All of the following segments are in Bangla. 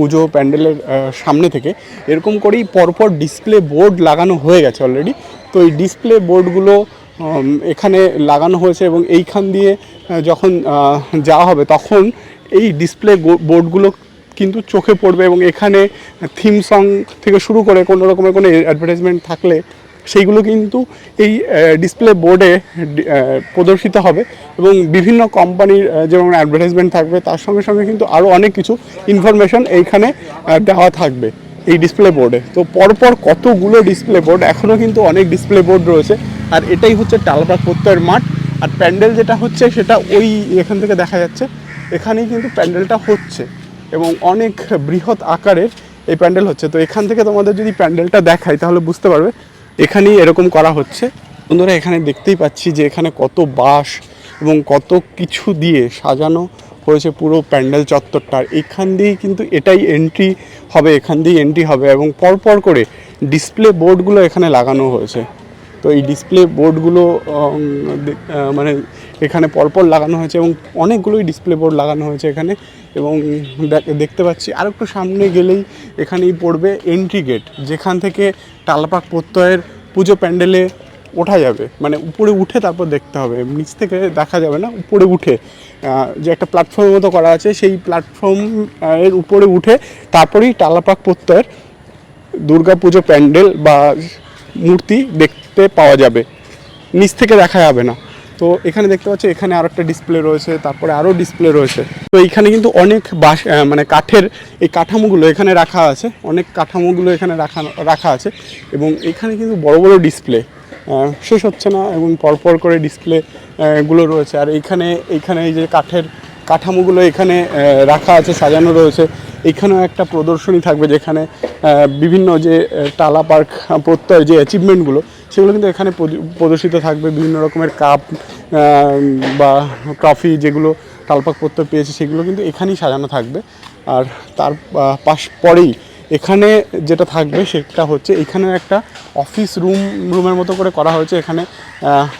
পুজো প্যান্ডেলের সামনে থেকে, এরকম করেই পরপর ডিসপ্লে বোর্ড লাগানো হয়ে গেছে অলরেডি তো এই ডিসপ্লে বোর্ডগুলো এখানে লাগানো হয়েছে এবং এইখান দিয়ে যখন যাওয়া হবে, তখন এই ডিসপ্লে বোর্ডগুলো কিন্তু চোখে পড়বে এবং এখানে থিম সং থেকে শুরু করে কোনো রকমের কোনো অ্যাডভার্টাইজমেন্ট থাকলে সেইগুলো কিন্তু এই ডিসপ্লে বোর্ডে প্রদর্শিত হবে এবং বিভিন্ন কোম্পানির যেমন অ্যাডভার্টাইজমেন্ট থাকবে, তার সঙ্গে সঙ্গে কিন্তু আরও অনেক কিছু ইনফরমেশন এইখানে দেওয়া থাকবে এই ডিসপ্লে বোর্ডে তো পরপর কতগুলো ডিসপ্লে বোর্ড এখনও কিন্তু অনেক ডিসপ্লে বোর্ড রয়েছে। আর এটাই হচ্ছে টালবাগ প্রত্যয়ের মাঠ। আর প্যান্ডেল যেটা হচ্ছে, সেটা ওই এখান থেকে দেখা যাচ্ছে। এখানেই কিন্তু প্যান্ডেলটা হচ্ছে এবং অনেক বৃহৎ আকারের এই প্যান্ডেল হচ্ছে। তো এখান থেকে তোমাদের যদি প্যান্ডেলটা দেখাই, তাহলে বুঝতে পারবে এখানেই এরকম করা হচ্ছে। বন্ধুরা, এখানে দেখতেই পাচ্ছি যে এখানে কত বাঁশ এবং কত কিছু দিয়ে সাজানো হয়েছে পুরো প্যান্ডেল চত্বরটার এখান দিয়েই কিন্তু এটাই এন্ট্রি হবে, এখান দিয়েই এন্ট্রি হবে এবং পরপর করে ডিসপ্লে বোর্ডগুলো এখানে লাগানো হয়েছে। তো এই ডিসপ্লে বোর্ডগুলো মানে এখানে পরপর লাগানো হয়েছে এবং অনেকগুলোই ডিসপ্লে বোর্ড লাগানো হয়েছে এখানে এবং দেখ- দেখতে পাচ্ছি আর একটু সামনে গেলেই এখানেই পড়বে এন্ট্রি গেট যেখান থেকে টালাপাক প্রত্যয়ের পুজো প্যান্ডেলে ওঠা যাবে। মানে উপরে উঠে তারপর দেখতে হবে, নিচ থেকে দেখা যাবে না, উপরে উঠে। যে একটা প্ল্যাটফর্মের মতো করা আছে, সেই প্ল্যাটফর্ম এর উপরে উঠে তারপরেই টালাপাক প্রত্যয়ের দুর্গাপুজো প্যান্ডেল বা মূর্তি দেখতে পাওয়া যাবে। নিচ থেকে দেখা যাবে না। তো এখানে দেখতে পাচ্ছি, এখানে আরও একটা ডিসপ্লে রয়েছে, তারপরে আরও ডিসপ্লে রয়েছে। তো এখানে কিন্তু অনেক বাস মানে কাঠের এই কাঠামোগুলো এখানে রাখা আছে। অনেক কাঠামোগুলো এখানে রাখা রাখা আছে এবং এখানে কিন্তু বড় বড় ডিসপ্লে শেষ হচ্ছে না এবং পরপর করে ডিসপ্লে গুলো রয়েছে। আর এইখানে এইখানে এই যে কাঠের কাঠামোগুলো এখানে রাখা আছে, সাজানো রয়েছে। এখানেও একটা প্রদর্শনী থাকবে যেখানে বিভিন্ন যে টালা পার্ক প্রত্যয় যে অ্যাচিভমেন্টগুলো সেগুলো কিন্তু এখানে প্রদ- প্রদর্শিত থাকবে। বিভিন্ন রকমের কাপ বা ট্রফি যেগুলো টালপাক প্রত্যয় পেয়েছে, সেগুলো কিন্তু এখানেই সাজানো থাকবে। আর তার পাশ, পরেই এখানে যেটা থাকবে সেটা হচ্ছে এখানে একটা অফিস রুম, রুমের মতো করে করা হয়েছে। এখানে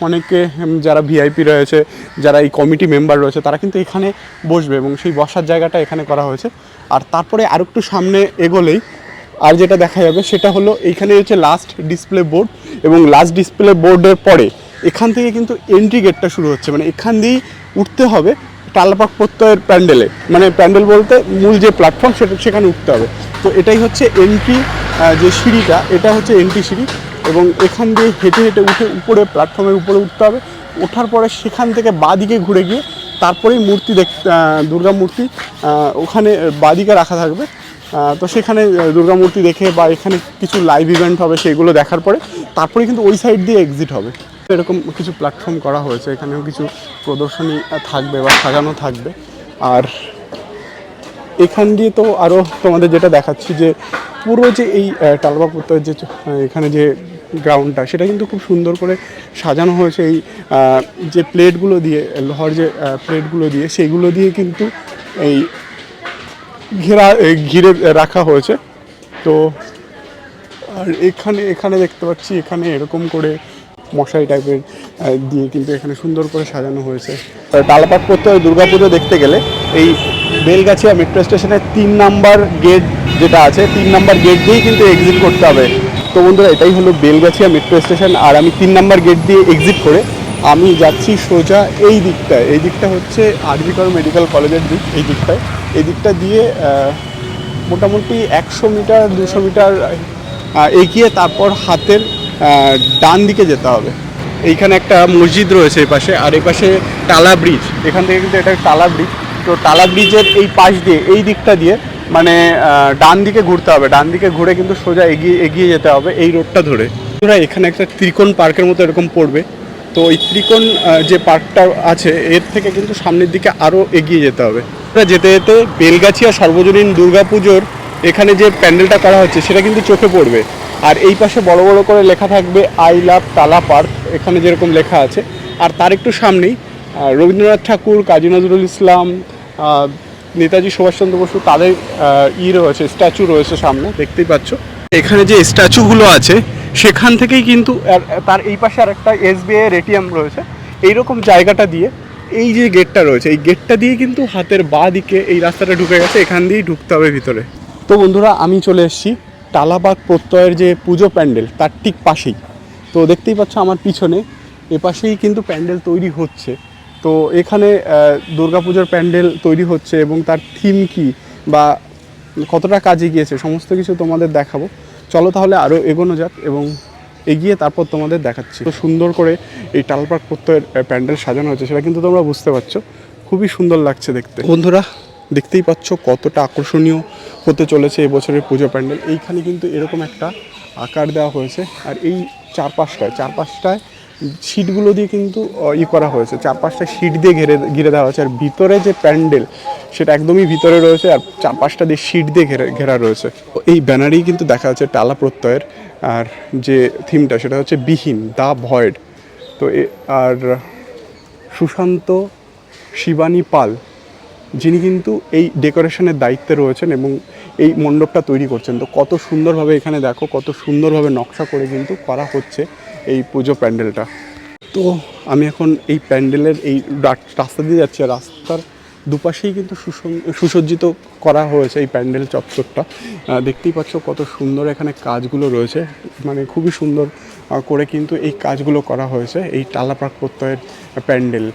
অনেকে যারা ভিআইপি রয়েছে, যারা এই কমিটি মেম্বার রয়েছে, তারা কিন্তু এখানে বসবে এবং সেই বসার জায়গাটা এখানে করা হয়েছে। আর তারপরে আরেকটু সামনে এগোলেই আর যেটা দেখা যাবে সেটা হলো এইখানে হচ্ছে লাস্ট ডিসপ্লে বোর্ড এবং লাস্ট ডিসপ্লে বোর্ডের পরে এখান থেকে কিন্তু এন্ট্রি গেটটা শুরু হচ্ছে। মানে এখান দিয়েই উঠতে হবে টালাপাক প্রত্যয়ের প্যান্ডেলে। মানে প্যান্ডেল বলতে মূল যে প্ল্যাটফর্ম সেটা সেখানে উঠতে হবে। তো এটাই হচ্ছে এন্ট্রি যে সিঁড়িটা, এটা হচ্ছে এন্ট্রি সিঁড়ি এবং এখান দিয়ে হেঁটে হেঁটে উঠে উপরে প্ল্যাটফর্মের উপরে উঠতে হবে। ওঠার পরে সেখান থেকে বাদিকে ঘুরে গিয়ে তারপরেই মূর্তি দেখ দুর্গা মূর্তি ওখানে বাদিকে রাখা থাকবে। তো সেখানে দুর্গা মূর্তি দেখে বা এখানে কিছু লাইভ ইভেন্ট হবে সেগুলো দেখার পরে তারপরে কিন্তু ওই সাইড দিয়ে এক্সিট হবে। এরকম কিছু প্ল্যাটফর্ম করা হয়েছে, এখানেও কিছু প্রদর্শনী থাকবে বা সাজানো থাকবে। আর এখান দিয়ে তো আরও তোমাদের যেটা দেখাচ্ছি যে, পুরো যে এই টালবা যে এখানে যে গ্রাউন্ডটা সেটা কিন্তু খুব সুন্দর করে সাজানো হয়েছে। এই যে প্লেটগুলো দিয়ে, লোহার যে প্লেটগুলো দিয়ে সেইগুলো দিয়ে কিন্তু এই ঘেরা ঘিরে রাখা হয়েছে। তো আর এখানে এখানে দেখতে পাচ্ছি, এখানে এরকম করে মশাই টাইপের দিয়ে কিন্তু এখানে সুন্দর করে সাজানো হয়েছে। ডালপাট করতে হয় দুর্গাপুজো দেখতে গেলে, এই বেলগাছিয়া মেট্রো স্টেশনের তিন নাম্বার গেট যেটা আছে, তিন নাম্বার গেট দিয়েই কিন্তু এক্সিট করতে হবে। তো বন্ধুরা, এটাই হলো বেলগাছিয়া মেট্রো স্টেশন আর আমি তিন নাম্বার গেট দিয়ে এক্সিট করে আমি যাচ্ছি সোজা এই দিকটায়। এই দিকটা হচ্ছে আরজিকর মেডিকেল কলেজের দিক, এই দিকটায়। এই দিকটা দিয়ে মোটামুটি একশো মিটার দুশো মিটার এগিয়ে তারপর হাতের ডান দিকে যেতে হবে। এইখানে একটা মসজিদ রয়েছে এই পাশে আর এই পাশে টালা ব্রিজ। এখান থেকে কিন্তু এটা টালা ব্রিজ। তো টালা ব্রিজের এই পাশ দিয়ে এই দিকটা দিয়ে মানে ডান দিকে ঘুরতে হবে। ডান দিকে ঘুরে কিন্তু সোজা এগিয়ে এগিয়ে যেতে হবে এই রোডটা ধরে। বন্ধুরা, এখানে একটা ত্রিকোণ পার্কের মতো এরকম পড়বে। তো এই ত্রিকোণ যে পার্কটা আছে এর থেকে কিন্তু সামনের দিকে আরও এগিয়ে যেতে হবে। আমরা যেতে যেতে বেলগাছিয়া সর্বজনীন দুর্গাপুজোর এখানে যে প্যান্ডেলটা করা হচ্ছে, সেটা কিন্তু চোখে পড়বে। আর এই পাশে বড় বড় করে লেখা থাকবে, আই লাভ তালা পার্ক এখানে যেরকম লেখা আছে। আর তার একটু সামনেই রবীন্দ্রনাথ ঠাকুর, কাজী নজরুল ইসলাম নেতাজি সুভাষচন্দ্র বসু, তাদের ই রয়েছে, স্ট্যাচু রয়েছে সামনে, দেখতেই পাচ্ছ। এখানে যে স্ট্যাচুগুলো আছে, সেখান থেকেই কিন্তু তার এই পাশে আর একটা এসবিআই এর এটিএম রয়েছে। এইরকম জায়গাটা দিয়ে এই যে গেটটা রয়েছে, এই গেটটা দিয়ে কিন্তু হাতের বা দিকে এই রাস্তাটা ঢুকে গেছে, এখান দিয়েই ঢুকতে হবে ভিতরে। তো বন্ধুরা, আমি চলে এসেছি টালাবাগ প্রত্যয়ের যে পুজো প্যান্ডেল, তার ঠিক পাশেই। তো দেখতেই পাচ্ছ আমার পিছনে এ পাশেই কিন্তু প্যান্ডেল তৈরি হচ্ছে। তো এখানে দুর্গাপুজোর প্যান্ডেল তৈরি হচ্ছে এবং তার থিম কি বা কতটা কাজে গিয়েছে, সমস্ত কিছু তোমাদের দেখাবো। চলো তাহলে আরও এগোনো যাক এবং এগিয়ে তারপর তোমাদের দেখাচ্ছি। তো সুন্দর করে এই টালপাক প্রত্যয়ের প্যান্ডেল সাজানো হয়েছে সেটা কিন্তু তোমরা বুঝতে পারছ। খুবই সুন্দর লাগছে দেখতে। বন্ধুরা দেখতেই পাচ্ছ কতটা আকর্ষণীয় হতে চলেছে এবছরের পুজো প্যান্ডেল। এইখানে কিন্তু এরকম একটা আকার দেওয়া হয়েছে। আর এই চারপাশটায় চারপাশটায় সিটগুলো দিয়ে কিন্তু ই করা হয়েছে। চারপাশটায় সিট দিয়ে ঘিরে ঘিরে দেওয়া হয়েছে। আর ভিতরে যে প্যান্ডেল, সেটা একদমই ভিতরে রয়েছে আর চারপাশটা দিয়ে সিট দিয়ে ঘেরা ঘেরা রয়েছে। এই ব্যানারেই কিন্তু দেখা যাচ্ছে টালা প্রত্যয়ের, আর যে থিমটা সেটা হচ্ছে বিহীন দা ভয়েড। তো এ- আর সুশান্ত শিবানী পাল, যিনি কিন্তু এই ডেকোরেশনের দায়িত্বে রয়েছেন এবং এই মণ্ডপটা তৈরি করছেন। তো কত সুন্দরভাবে এখানে দেখো, কত সুন্দরভাবে নকশা করে কিন্তু করা হচ্ছে। এই পুজো প্যান্ডেলটা। তো আমি এখন এই প্যান্ডেলের এই রাস্তা দিয়ে যাচ্ছি রাস্তার দুপাশেই কিন্তু সুসং- সুসজ্জিত করা হয়েছে এই প্যান্ডেল চত্বরটা। দেখতেই পাচ্ছ কত সুন্দর এখানে কাজগুলো রয়েছে। মানে খুবই সুন্দর করে কিন্তু এই কাজগুলো করা হয়েছে এই টালাপাক প্রত্যয়ের প্যান্ডেল।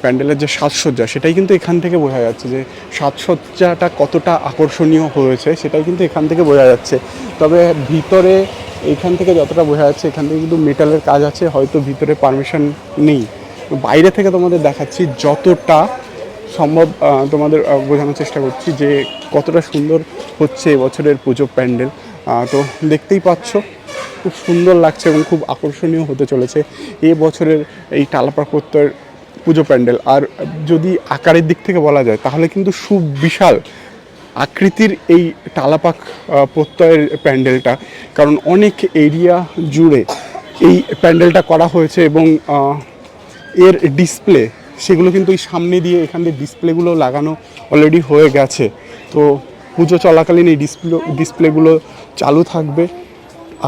প্যান্ডেলের যে সাজসজ্জা, সেটাই কিন্তু এখান থেকে বোঝা যাচ্ছে যে সাজসজ্জাটা কতটা আকর্ষণীয় হয়েছে, সেটাই কিন্তু এখান থেকে বোঝা যাচ্ছে। তবে ভিতরে এখান থেকে যতটা বোঝা যাচ্ছে, এখান থেকে কিন্তু মেটালের কাজ আছে, হয়তো ভিতরে পারমিশন নেই। বাইরে থেকে তোমাদের দেখাচ্ছি যতটা সম্ভব তোমাদের বোঝানোর চেষ্টা করছি যে কতটা সুন্দর হচ্ছে এবছরের পুজো প্যান্ডেল। তো দেখতেই পাচ্ছ, খুব সুন্দর লাগছে এবং খুব আকর্ষণীয় হতে চলেছে এ বছরের এই টালাপাক পুজো প্যান্ডেল। আর যদি আকারের দিক থেকে বলা যায়, তাহলে কিন্তু সুবিশাল আকৃতির এই টালাপাক প্রত্যয়ের প্যান্ডেলটা। কারণ অনেক এরিয়া জুড়ে এই প্যান্ডেলটা করা হয়েছে এবং এর ডিসপ্লে, সেগুলো কিন্তু এই সামনে দিয়ে এখান দিয়ে ডিসপ্লেগুলো লাগানো অলরেডি হয়ে গেছে। তো পুজো চলাকালীন এই ডিসপ্লে, ডিসপ্লেগুলো চালু থাকবে।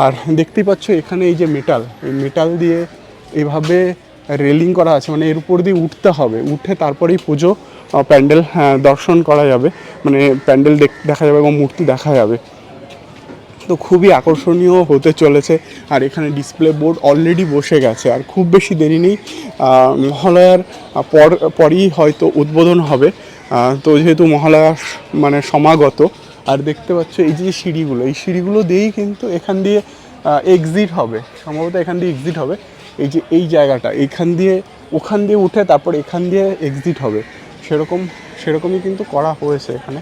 আর দেখতেই পাচ্ছ এখানে এই যে মেটাল এই মেটাল দিয়ে এভাবে রেলিং করা আছে মানে এর উপর দিয়ে উঠতে হবে। উঠে তারপরেই পুজো প্যান্ডেল হ্যাঁ, দর্শন করা যাবে। মানে প্যান্ডেল দেখ- দেখা যাবে এবং মূর্তি দেখা যাবে। তো খুবই আকর্ষণীয় হতে চলেছে। আর এখানে ডিসপ্লে বোর্ড অলরেডি বসে গেছে। আর খুব বেশি দেরি নেই মহালয়ার পর পরই হয়তো উদ্বোধন হবে। তো যেহেতু মহালয়ার মানে সমাগত আর দেখতে পাচ্ছ এই যে সিঁড়িগুলো এই সিঁড়িগুলো দিয়েই কিন্তু এখান দিয়ে এক্সিট হবে। সম্ভবত এখান দিয়ে এক্সিট হবে। এই যে, এই জায়গাটা, এইখান দিয়ে, ওখান দিয়ে উঠে তারপর এখান দিয়ে এক্সিট হবে। সেরকম, সেরকমই কিন্তু করা হয়েছে এখানে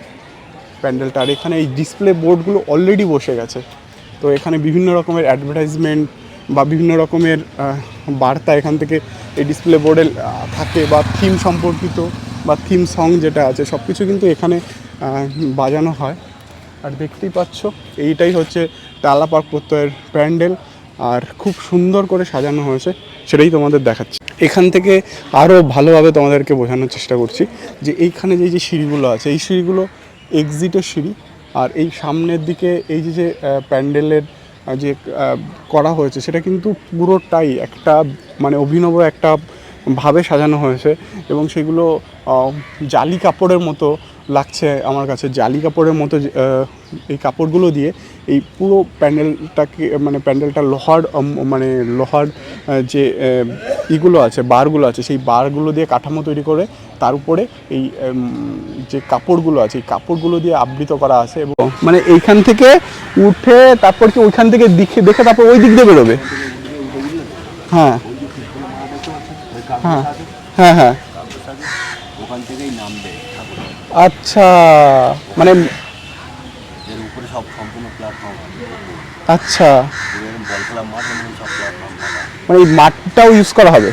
প্যান্ডেলটা। আর এখানে এই ডিসপ্লে বোর্ডগুলো অলরেডি বসে গেছে। তো এখানে বিভিন্ন রকমের অ্যাডভার্টাইজমেন্ট বা বিভিন্ন রকমের বার্তা এখান থেকে এই ডিসপ্লে বোর্ডে থাকে বা থিম সম্পর্কিত বা থিম সং যেটা আছে সব কিছু কিন্তু এখানে বাজানো হয়। আর দেখতেই পাচ্ছ, এইটাই হচ্ছে টালাপাক প্রত্যয়ের প্যান্ডেল। আর খুব সুন্দর করে সাজানো হয়েছে, সেটাই তোমাদের দেখাচ্ছি। এখান থেকে আরও ভালোভাবে তোমাদেরকে বোঝানোর চেষ্টা করছি যে এইখানে যে যে সিঁড়িগুলো আছে, এই সিঁড়িগুলো এক্সিটের সিঁড়ি, আর এই সামনের দিকে এই যে যে প্যান্ডেলের যে করা হয়েছে, সেটা কিন্তু পুরোটাই একটা মানে অভিনব একটা ভাবে সাজানো হয়েছে এবং সেগুলো জালি কাপড়ের মতো লাগছে আমার কাছে। জালি কাপড়ের মতো এই কাপড়গুলো দিয়ে এই পুরো প্যান্ডেলটাকে মানে প্যান্ডেলটা লোহার মানে লোহার যে ইগুলো আছে, বারগুলো আছে, সেই বারগুলো দিয়ে কাঠামো তৈরি করে তার উপরে এই যে কাপড়গুলো আছে, এই কাপড়গুলো দিয়ে আবৃত করা আছে এবং মানে এইখান থেকে উঠে তারপর কি ওইখান থেকে দেখে দেখে তারপর ওই দিক দিয়ে বেরোবে? হ্যাঁ হ্যাঁ। হ্যাঁ হ্যাঁ। ওখান থেকেই নামবে। আচ্ছা মানে এর উপরে সব সম্পূর্ণ প্ল্যাটফর্ম আচ্ছা। বল খেলা মাঠ এমন সব প্ল্যাটফর্ম মানে এই মাঠটাও ইউজ করা হবে?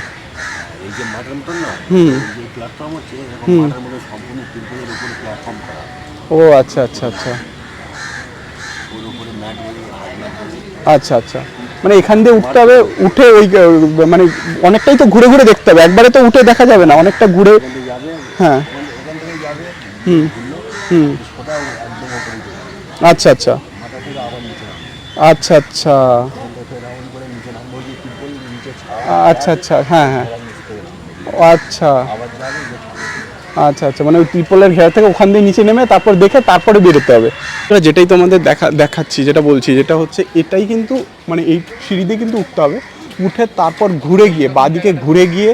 এই যে মাঠের মতন না হুম। যে প্ল্যাটফর্ম হচ্ছে এরকম মাঠের মধ্যে সম্পূর্ণ তিরপলের উপরে প্ল্যাটফর্ম করা ও আচ্ছা আচ্ছা আচ্ছা। ওর উপরে ম্যাট আচ্ছা আচ্ছা। মানে এখান দিয়ে উঠতে হবে উঠে ওই মানে অনেকটাই তো ঘুরে ঘুরে দেখতে হবে। একবারে তো উঠে দেখা যাবে না অনেকটা ঘুরে হ্যাঁ। হুম হুম। আচ্ছা আচ্ছা। আচ্ছা আচ্ছা। আচ্ছা আচ্ছা হ্যাঁ হ্যাঁ। আচ্ছা। আচ্ছা আচ্ছা মানে ওই ত্রিপলের ঘেরা থেকে ওখান দিয়ে নিচে নেমে তারপর দেখে তারপরে বেরোতে হবে। যেটাই তোমাদের দেখা, দেখাচ্ছি, যেটা বলছি, যেটা হচ্ছে এটাই কিন্তু মানে এই সিঁড়ি দিয়ে কিন্তু উঠতে হবে। উঠে তারপর ঘুরে গিয়ে বাদিকে ঘুরে গিয়ে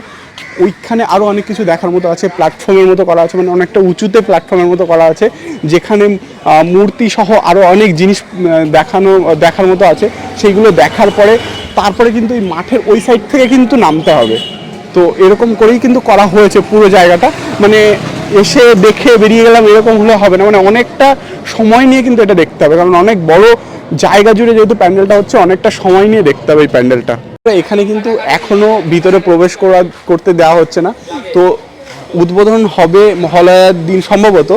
ওইখানে আরও অনেক কিছু দেখার মতো আছে প্ল্যাটফর্মের মতো করা আছে মানে অনেকটা উঁচুতে প্ল্যাটফর্মের মতো করা আছে, যেখানে মূর্তি সহ আরও অনেক জিনিস দেখানো, দেখার মতো আছে। সেইগুলো দেখার পরে, তারপরে কিন্তু এই মাঠের ওই সাইড থেকে কিন্তু নামতে হবে। তো এরকম করেই কিন্তু করা হয়েছে পুরো জায়গাটা। মানে এসে দেখে বেরিয়ে গেলাম, এরকম হলে হবে না। মানে অনেকটা সময় নিয়ে কিন্তু এটা দেখতে হবে। কারণ অনেক বড় জায়গা জুড়ে যেহেতু প্যান্ডেলটা হচ্ছে, অনেকটা সময় নিয়ে দেখতে হবে এই প্যান্ডেলটা। এখানে কিন্তু এখনও ভিতরে প্রবেশ করা, করতে দেওয়া হচ্ছে না। তো উদ্বোধন হবে মহালয়ার দিন সম্ভবত।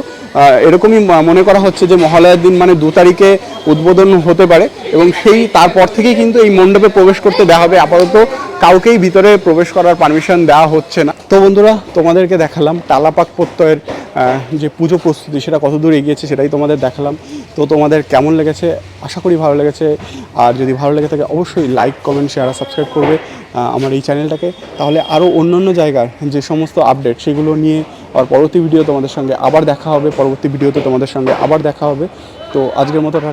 এরকমই মনে করা হচ্ছে যে মহালয়ার দিন মানে দু তারিখে উদ্বোধন হতে পারে এবং সেই তারপর থেকেই কিন্তু এই মণ্ডপে প্রবেশ করতে দেওয়া হবে। আপাতত কাউকেই ভিতরে প্রবেশ করার পারমিশন দেওয়া হচ্ছে না। তো বন্ধুরা, তোমাদেরকে দেখালাম টালাপাক প্রত্যয়ের যে পুজো প্রস্তুতি, সেটা কত দূর এগিয়েছে সেটাই তোমাদের দেখালাম। তো তোমাদের কেমন লেগেছে? আশা করি ভালো লেগেছে। আর যদি ভালো লেগে থাকে, অবশ্যই লাইক কমেন্ট শেয়ার আর সাবস্ক্রাইব করবে আমার এই চ্যানেলটাকে। তাহলে আরও অন্য অন্য জায়গার যে সমস্ত আপডেট সেগুলো নিয়ে আর পরবর্তী ভিডিও তোমাদের সঙ্গে আবার দেখা হবে। পরবর্তী ভিডিওতে তোমাদের সঙ্গে আবার দেখা হবে। তো আজকের মতো একটা